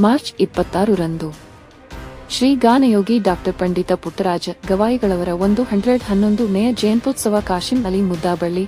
March ಇಪ್ಪತ್ತಾರರಂದು. Shri ಗಾನಯೋಗಿ doctor Pandit Puttaraja ಗವಾಯಿಗಳವರ ಒಂದು ಹಂಡ್ರೆಡ್ ಹನ್ನೊಂದು ಮೇ ಜಯಂತ್ಯೋತ್ಸವ ಕಾಶಿಂ ಅಲಿ ಮುದ್ದಾಬಳ್ಳಿ.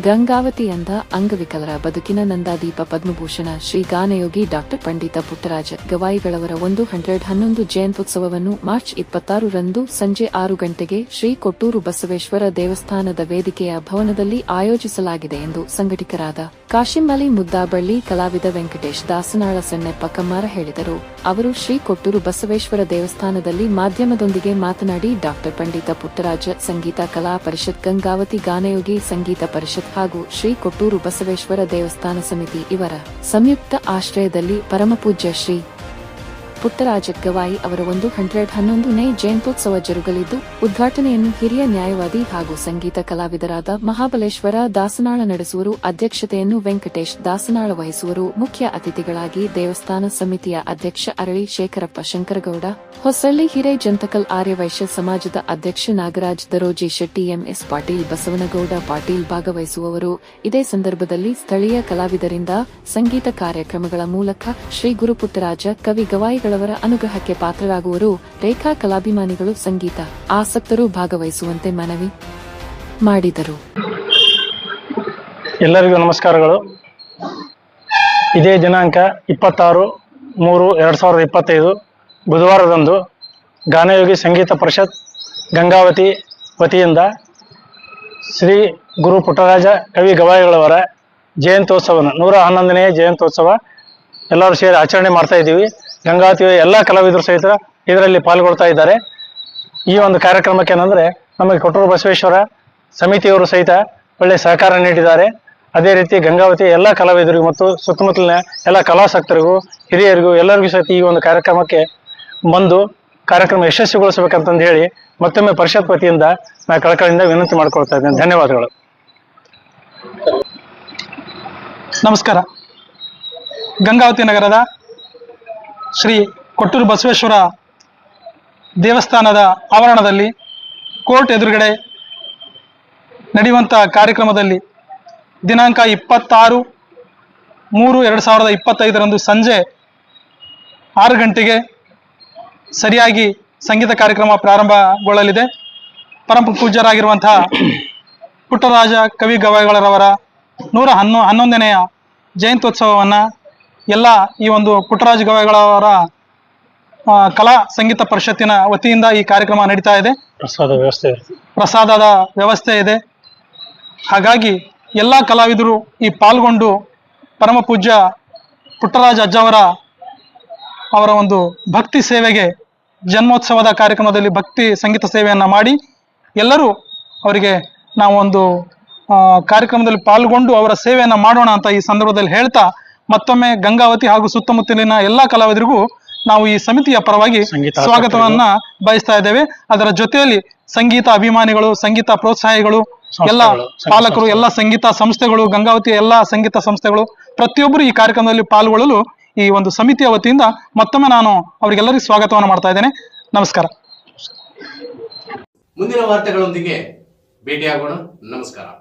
ಗಂಗಾವತಿ ಅಂದ ಅಂಗವಿಕಲರ ಬದುಕಿನ ನಂದಾದೀಪ ಪದ್ಮಭೂಷಣ ಶ್ರೀ ಗಾನಯೋಗಿ ಡಾಕ್ಟರ್ ಪಂಡಿತ ಪುಟ್ಟರಾಜ ಗವಾಯಿಗಳವರ ಒಂದು ಹಂಡ್ರೆಡ್ ಹನ್ನೊಂದು ಜಯಂತ್ಯುತ್ಸವವನ್ನು ಮಾರ್ಚ್ ಇಪ್ಪತ್ತಾರರಂದು ಸಂಜೆ ಆರು ಗಂಟೆಗೆ ಶ್ರೀ ಕೊಟ್ಟೂರು ಬಸವೇಶ್ವರ ದೇವಸ್ಥಾನದ ವೇದಿಕೆಯ ಭವನದಲ್ಲಿ ಆಯೋಜಿಸಲಾಗಿದೆ ಎಂದು ಸಂಘಟಕರಾದ ಕಾಶಿಂ ಅಲಿ ಮುದ್ದಾಬಳ್ಳಿ ಕಲಾವಿದ ವೆಂಕಟೇಶ್ ದಾಸನಾಳ ಸಣ್ಣೆಪ್ಪ ಕಮ್ಮಾರ ಹೇಳಿದರು. ಅವರು ಶ್ರೀ ಕೊಟ್ಟೂರು ಬಸವೇಶ್ವರ ದೇವಸ್ಥಾನದಲ್ಲಿ ಮಾಧ್ಯಮದೊಂದಿಗೆ ಮಾತನಾಡಿ ಡಾಕ್ಟರ್ ಪಂಡಿತ ಪುಟ್ಟರಾಜ ಸಂಗೀತ ಕಲಾ ಪರಿಷತ್ ಗಂಗಾವತಿ ಗಾನಯೋಗಿ ಸಂಗೀತ ಪರಿಷತ್ ಹಾಗೂ ಶ್ರೀ ಕೊಟ್ಟೂರು ಬಸವೇಶ್ವರ ದೇವಸ್ಥಾನ ಸಮಿತಿ ಇವರ ಸಂಯುಕ್ತ ಆಶ್ರಯದಲ್ಲಿ ಪರಮಪೂಜ್ಯ ಶ್ರೀ ಪುಟ್ಟರಾಜ ಗವಾಯಿ ಅವರ ಒಂದು ಹಂಡ್ರೆಡ್ ಹನ್ನೊಂದನೇ ಜಯಂತ್ಯೋತ್ಸವ ಜರುಗಲಿದ್ದು, ಉದ್ಘಾಟನೆಯನ್ನು ಹಿರಿಯ ನ್ಯಾಯವಾದಿ ಹಾಗೂ ಸಂಗೀತ ಕಲಾವಿದರಾದ ಮಹಾಬಲೇಶ್ವರ ದಾಸನಾಳ ನಡೆಸುವರು, ಅಧ್ಯಕ್ಷತೆಯನ್ನು ವೆಂಕಟೇಶ್ ದಾಸನಾಳ ವಹಿಸುವರು, ಮುಖ್ಯ ಅತಿಥಿಗಳಾಗಿ ದೇವಸ್ಥಾನ ಸಮಿತಿಯ ಅಧ್ಯಕ್ಷ ಅರಳಿ ಶೇಖರಪ್ಪ ಶಂಕರಗೌಡ, ಹೊಸಳ್ಳಿ ಹಿರೇಜಂತಕಲ್ ಆರ್ಯವೈಶ್ಯ ಸಮಾಜದ ಅಧ್ಯಕ್ಷ ನಾಗರಾಜ್ ದರೋಜಿ ಶೆಟ್ಟಿ ಎಂಎಸ್ ಪಾಟೀಲ್ ಬಸವನಗೌಡ ಪಾಟೀಲ್ ಭಾಗವಹಿಸುವವರು. ಇದೇ ಸಂದರ್ಭದಲ್ಲಿ ಸ್ಥಳೀಯ ಕಲಾವಿದರಿಂದ ಸಂಗೀತ ಕಾರ್ಯಕ್ರಮಗಳ ಮೂಲಕ ಶ್ರೀ ಗುರುಪುಟ್ಟರಾಜ ಕವಿ ಗವಾಯಿಗಳವರ ಅನುಗ್ರಹಕ್ಕೆ ಪಾತ್ರರಾಗುವರು ರೇಖಾ ಕಲಾಭಿಮಾನಿಗಳು ಸಂಗೀತ. ಆಸಕ್ತರು ಭಾಗವಹಿಸುವಂತೆ ಮನವಿ ಮಾಡಿದರು. ಎಲ್ಲರಿಗೂ ನಮಸ್ಕಾರಗಳು. ಇದೇ ದಿನಾಂಕ ಇಪ್ಪತ್ತಾರು ಮೂರು ಎರಡು ಸಾವಿರದ ಇಪ್ಪತ್ತೈದು ಬುಧವಾರದಂದು ಗಾನಯೋಗಿ ಸಂಗೀತ ಪರಿಷತ್ ಗಂಗಾವತಿ ವತಿಯಿಂದ ಶ್ರೀ ಗುರು ಪುಟ್ಟರಾಜ ಕವಿ ಗವಾಯಿಗಳವರ ಜಯಂತ್ಯೋತ್ಸವನ ನೂರ ಹನ್ನೊಂದನೇ ಜಯಂತ್ಯೋತ್ಸವ ಎಲ್ಲರೂ ಸೇರಿ ಆಚರಣೆ ಮಾಡ್ತಾ ಇದ್ದೀವಿ. ಗಂಗಾವತಿಯ ಎಲ್ಲ ಕಲಾವಿದರು ಸಹಿತ ಇದರಲ್ಲಿ ಪಾಲ್ಗೊಳ್ತಾ ಇದ್ದಾರೆ. ಈ ಒಂದು ಕಾರ್ಯಕ್ರಮಕ್ಕೆ ಏನಂದ್ರೆ ನಮಗೆ ಕೊಟ್ಟೂರು ಬಸವೇಶ್ವರ ಸಮಿತಿಯವರು ಸಹಿತ ಒಳ್ಳೆ ಸಹಕಾರ ನೀಡಿದ್ದಾರೆ. ಅದೇ ರೀತಿ ಗಂಗಾವತಿ ಎಲ್ಲ ಕಲಾವಿದರಿಗೂ ಮತ್ತು ಸುತ್ತಮುತ್ತಲಿನ ಎಲ್ಲ ಕಲಾಸಕ್ತರಿಗೂ, ಹಿರಿಯರಿಗೂ ಎಲ್ಲರಿಗೂ ಸಹಿತ ಈ ಒಂದು ಕಾರ್ಯಕ್ರಮಕ್ಕೆ ಬಂದು ಕಾರ್ಯಕ್ರಮ ಯಶಸ್ವಿಗೊಳಿಸಬೇಕಂತಂದು ಹೇಳಿ ಮತ್ತೊಮ್ಮೆ ಪರಿಷತ್ ವತಿಯಿಂದ ನಾ ಕಳಕಳಿಯಿಂದ ವಿನಂತಿ ಮಾಡ್ಕೊಳ್ತಾ ಇದ್ದೇನೆ. ಧನ್ಯವಾದಗಳು. ನಮಸ್ಕಾರ. ಗಂಗಾವತಿ ನಗರದ ಶ್ರೀ ಕೊಟ್ಟೂರು ಬಸವೇಶ್ವರ ದೇವಸ್ಥಾನದ ಆವರಣದಲ್ಲಿ ಕೋರ್ಟ್ ಎದುರುಗಡೆ ನಡೆಯುವಂತಹ ಕಾರ್ಯಕ್ರಮದಲ್ಲಿ ದಿನಾಂಕ ಇಪ್ಪತ್ತಾರು ಮೂರು ಎರಡು ಸಾವಿರದ ಇಪ್ಪತ್ತೈದರಂದು ಸಂಜೆ ಆರು ಗಂಟೆಗೆ ಸರಿಯಾಗಿ ಸಂಗೀತ ಕಾರ್ಯಕ್ರಮ ಪ್ರಾರಂಭಗೊಳ್ಳಲಿದೆ. ಪರಮ ಪೂಜ್ಯರಾಗಿರುವಂತಹ ಪುಟ್ಟರಾಜ ಕವಿ ಗವಾಯಿಗಳರವರ ನೂರ ಹನ್ನೊ ಹನ್ನೊಂದನೆಯ ಜಯಂತ್ಯೋತ್ಸವವನ್ನು ಎಲ್ಲ ಈ ಒಂದು ಪುಟ್ಟರಾಜ ಗವಾಯಿಗಳವರ ಕಲಾ ಸಂಗೀತ ಪರಿಷತ್ತಿನ ವತಿಯಿಂದ ಈ ಕಾರ್ಯಕ್ರಮ ನಡೀತಾ ಇದೆ. ಪ್ರಸಾದ ವ್ಯವಸ್ಥೆ ಪ್ರಸಾದದ ವ್ಯವಸ್ಥೆ ಇದೆ. ಹಾಗಾಗಿ ಎಲ್ಲ ಕಲಾವಿದರು ಈ ಪಾಲ್ಗೊಂಡು ಪರಮ ಪೂಜ್ಯ ಪುಟ್ಟರಾಜ ಅಜ್ಜವರ ಅವರ ಒಂದು ಭಕ್ತಿ ಸೇವೆಗೆ ಜನ್ಮೋತ್ಸವದ ಕಾರ್ಯಕ್ರಮದಲ್ಲಿ ಭಕ್ತಿ ಸಂಗೀತ ಸೇವೆಯನ್ನು ಮಾಡಿ ಎಲ್ಲರೂ ಅವರಿಗೆ ನಾವು ಒಂದು ಕಾರ್ಯಕ್ರಮದಲ್ಲಿ ಪಾಲ್ಗೊಂಡು ಅವರ ಸೇವೆಯನ್ನು ಮಾಡೋಣ ಅಂತ ಈ ಸಂದರ್ಭದಲ್ಲಿ ಹೇಳ್ತಾ ಮತ್ತೊಮ್ಮೆ ಗಂಗಾವತಿ ಹಾಗೂ ಸುತ್ತಮುತ್ತಲಿನ ಎಲ್ಲಾ ಕಲಾವಿದರಿಗೂ ನಾವು ಈ ಸಮಿತಿಯ ಪರವಾಗಿ ಸ್ವಾಗತವನ್ನ ಬಯಸ್ತಾ ಇದ್ದೇವೆ. ಅದರ ಜೊತೆಯಲ್ಲಿ ಸಂಗೀತ ಅಭಿಮಾನಿಗಳು ಸಂಗೀತ ಪ್ರೋತ್ಸಾಹಿಗಳು ಎಲ್ಲ ಪಾಲಕರು ಎಲ್ಲ ಸಂಗೀತ ಸಂಸ್ಥೆಗಳು ಗಂಗಾವತಿಯ ಎಲ್ಲ ಸಂಗೀತ ಸಂಸ್ಥೆಗಳು ಪ್ರತಿಯೊಬ್ಬರು ಈ ಕಾರ್ಯಕ್ರಮದಲ್ಲಿ ಪಾಲ್ಗೊಳ್ಳಲು ಈ ಒಂದು ಸಮಿತಿಯ ವತಿಯಿಂದ ಮತ್ತೊಮ್ಮೆ ನಾನು ಅವರಿಗೆಲ್ಲರಿಗೂ ಸ್ವಾಗತವನ್ನು ಮಾಡ್ತಾ ಇದ್ದೇನೆ. ನಮಸ್ಕಾರ. ಮುಂದಿನ ವಾರ್ತೆಗಳೊಂದಿಗೆ ಭೇಟಿಯಾಗೋಣ. ನಮಸ್ಕಾರ.